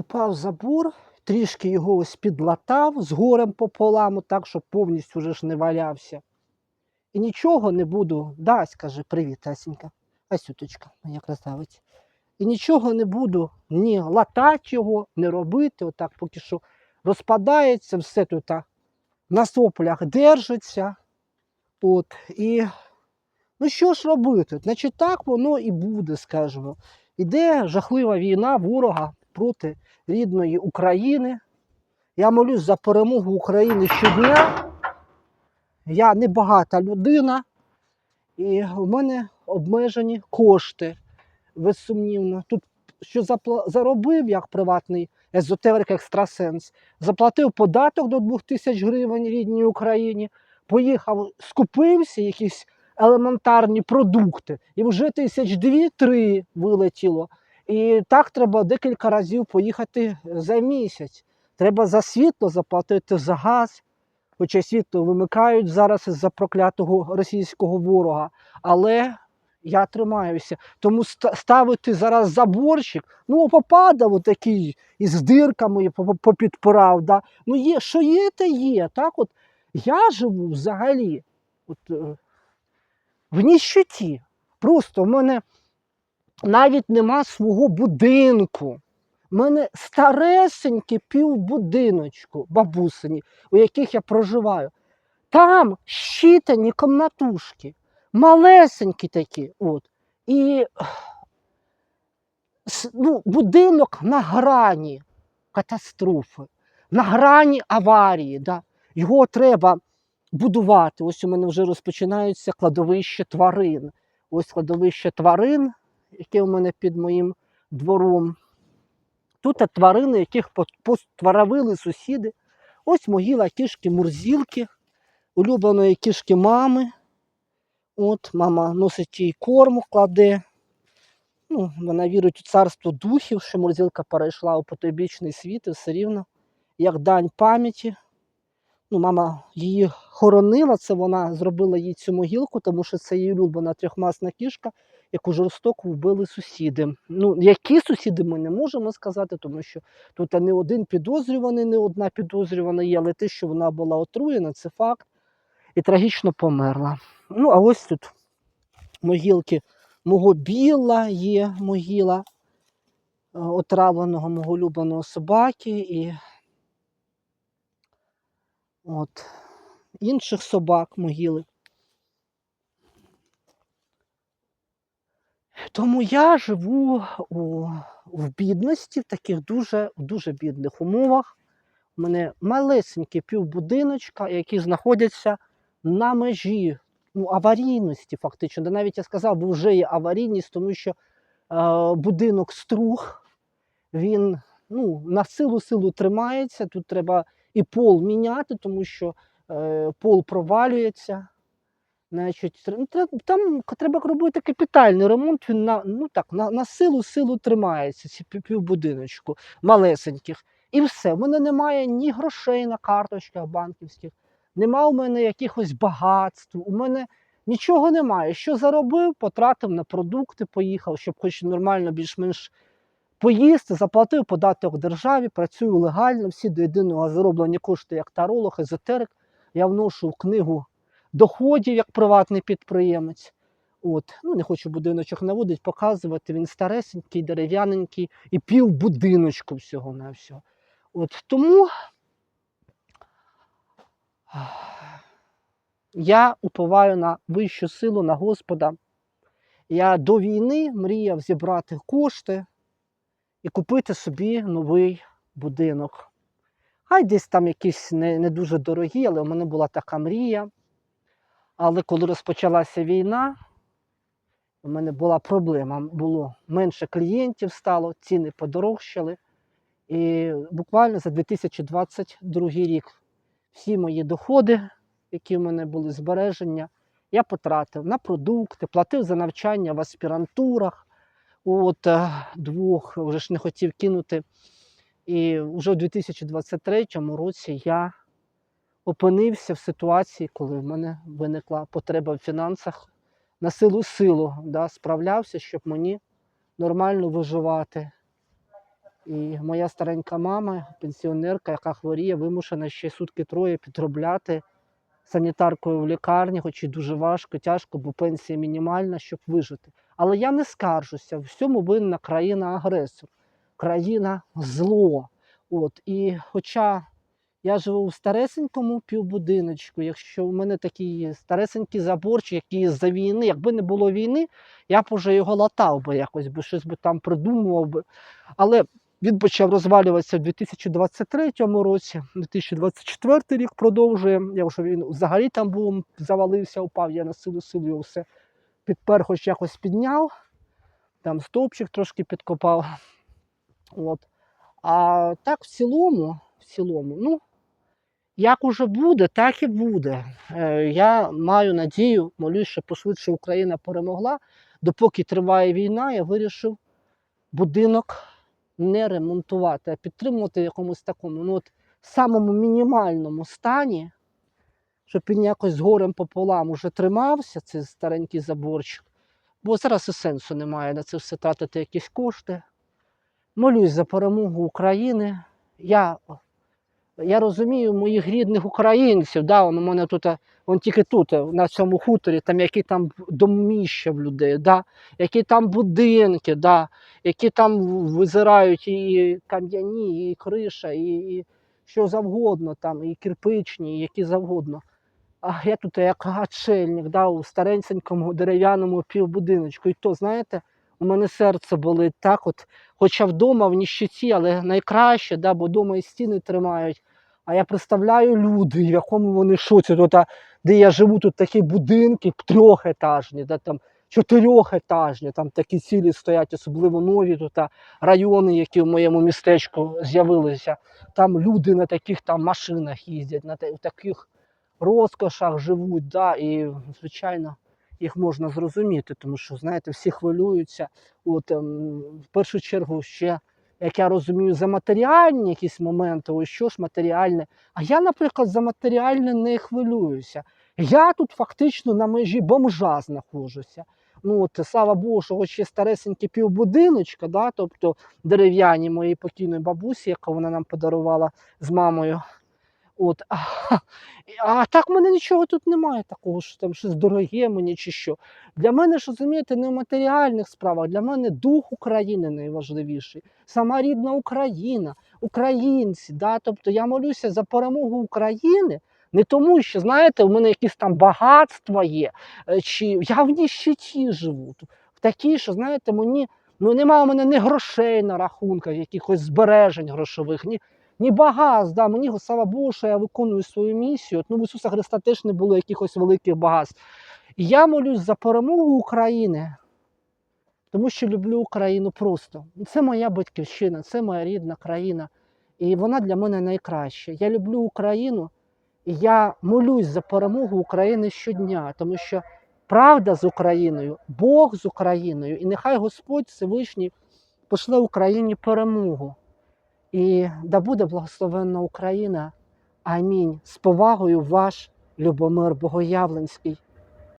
упав забор, трішки його ось підлатав з горем пополам, так, щоб повністю вже ж не валявся. І нічого не буду. Да, скажи, привіт, Асінька. Асюточка, моя красавиця. І нічого не буду ні латати його, не робити. Отак поки що розпадається, все тут на соплях держиться. От, і ну що ж робити? Значить, так воно і буде, скажімо. Іде жахлива війна ворога проти рідної України. Я молюсь за перемогу України щодня. Я не багата людина, і в мене обмежені кошти. Безсумнівно. Тут що заробив як приватний езотерик екстрасенс, заплатив податок до 2000 гривень рідній Україні, поїхав, скупився якісь елементарні продукти, і вже тисяч дві-три вилетіло. І так треба декілька разів поїхати за місяць. Треба за світло заплатити за газ, хоча світло вимикають зараз із-за проклятого російського ворога. Але я тримаюся. Тому ставити зараз заборчик, ну попадав такий із дирками по- попідпирав. Да? Ну є, що є, те є. Так от я живу взагалі от, е, в ніщоті. Просто в мене навіть нема свого будинку. У мене старесенькі півбудиночку бабусині, у яких я проживаю. Там щитані комнатушки, малесенькі такі. От. І ну, будинок на грані катастрофи, на грані аварії. Да? Його треба будувати. Ось у мене вже розпочинаються кладовище тварин. Ось кладовище тварин, яке у мене під моїм двором. Тут тварини, яких по- постворовили сусіди. Ось могила кішки Мурзілки, улюбленої кішки мами. От мама носить їй корму, кладе. Ну, вона вірить у царство духів, що Мурзілка перейшла у потойбічний світ і все рівно, як дань пам'яті. Ну, мама її хоронила, це вона зробила їй цю могилку, тому що це її улюблена трьохмасна кішка, яку жорстоко вбили сусіди. Ну, які сусіди ми не можемо сказати, тому що тут не один підозрюваний, не одна підозрювана є, але те, що вона була отруєна, це факт. І трагічно померла. Ну, а ось тут могилки мого біла є могила е, отравленого мого улюбленого собаки і от, інших собак могили. Тому я живу у, в бідності, в таких дуже, дуже бідних умовах. У мене малесенькі півбудиночка, які знаходяться на межі ну, аварійності, фактично. Да навіть я сказав, бо вже є аварійність, тому що е, будинок струг, він ну, на силу силу тримається. Тут треба і пол міняти, тому що е, пол провалюється. Значить, ну, там треба робити капітальний ремонт. Він на, ну, так, на, на силу силу тримається, ці півбудиночку малесеньких. І все. У мене немає ні грошей на карточках банківських, нема у мене якихось багатств. У мене нічого немає. Що заробив, потратив на продукти, поїхав, щоб хоч нормально більш-менш поїсти, заплатив податок державі, працюю легально, всі до єдиного зароблені кошти як таролог, езотерик. Я вношу в книгу доходів як приватний підприємець. От, ну не хочу будиночок наводити, показувати. Він старесенький, дерев'яненький і пів будиночку всього на всього. От тому я уповаю на вищу силу, на Господа. Я до війни мріяв зібрати кошти і купити собі новий будинок. Хай десь там якісь не, не дуже дорогі, але у мене була така мрія. Але коли розпочалася війна, у мене була проблема. Було менше клієнтів стало, ціни подорожчали. І буквально за 2022 рік всі мої доходи, які в мене були збереження, я потратив на продукти, платив за навчання в аспірантурах. От е, двох вже ж не хотів кинути. І вже у 2023 році я опинився в ситуації, коли в мене виникла потреба в фінансах на силу силу, да, справлявся, щоб мені нормально виживати. І моя старенька мама, пенсіонерка, яка хворіє, вимушена ще сутки троє підробляти санітаркою в лікарні, хоч і дуже важко, тяжко, бо пенсія мінімальна, щоб вижити. Але я не скаржуся. В всьому винна країна-агресор, країна зло. От. І хоча я живу в старесенькому півбудиночку, якщо в мене такий старесенький заборчик, який з-за війни, якби не було війни, я б уже його латав би якось, би щось би там придумував би. Але він почав розвалюватися в 2023 році, 2024 рік продовжує. Я вже він взагалі там був, завалився, упав, я на силу силу його все підпер, хоч якось підняв, там стовпчик трошки підкопав. От. А так в цілому, в цілому, ну, як уже буде, так і буде. Е, я маю надію, молюсь, що пошвидше Україна перемогла. Допоки триває війна, я вирішив будинок не ремонтувати, а підтримувати в якомусь такому, ну от самому мінімальному стані, щоб він якось з горем пополам уже тримався, цей старенький заборчик. Бо зараз і сенсу немає на це все тратити якісь кошти. Молюсь за перемогу України. Я, я розумію моїх рідних українців. Да, у мене тут, он тільки тут, на цьому хуторі, там які там доміща в людей, да, які там будинки, да, які там визирають і кам'яні, і криша, і, і що завгодно, там, і кирпичні, і які завгодно. А я тут як гачельник, да, у старенькому дерев'яному півбудиночку. І то, знаєте, у мене серце болить так, от, хоча вдома в ніщиці, але найкраще, да, бо вдома і стіни тримають. А я представляю люди, в якому вони шоці. Тут, де я живу, тут такі будинки трьохетажні, да, там, чотирьохетажні, там такі цілі стоять, особливо нові тут райони, які в моєму містечку з'явилися. Там люди на таких там машинах їздять, на таких розкошах живуть, да, і, звичайно, їх можна зрозуміти, тому що, знаєте, всі хвилюються. От, ем, в першу чергу, ще, як я розумію, за матеріальні якісь моменти, ось що ж матеріальне. А я, наприклад, за матеріальне не хвилююся. Я тут фактично на межі бомжа знаходжуся. Ну, от, слава Богу, що ще є старесенькі півбудиночка, да, тобто дерев'яні моєї покійної бабусі, яку вона нам подарувала з мамою. От, а, а так в мене нічого тут немає такого, що там щось дороге мені чи що. Для мене ж розумієте, не в матеріальних справах, для мене дух України найважливіший. Сама рідна Україна, українці. Да? Тобто я молюся за перемогу України. Не тому, що, знаєте, у мене якісь там багатства є, е, чи я в ніщиті живу. В такій, що, знаєте, мені ну, немає у мене ні грошей на рахунках, якихось збережень грошових, ні, ні багатств. Да. Мені слава Богу, що я виконую свою місію. От, ну, в Ісуса Христа теж не було якихось великих багатств. Я молюсь за перемогу України, тому що люблю Україну просто. Це моя батьківщина, це моя рідна країна. І вона для мене найкраща. Я люблю Україну, і я молюсь за перемогу України щодня, тому що правда з Україною, Бог з Україною, і нехай Господь Всевишній пошле Україні перемогу. І да буде благословенна Україна. Амінь. З повагою ваш Любомир Богоявленський.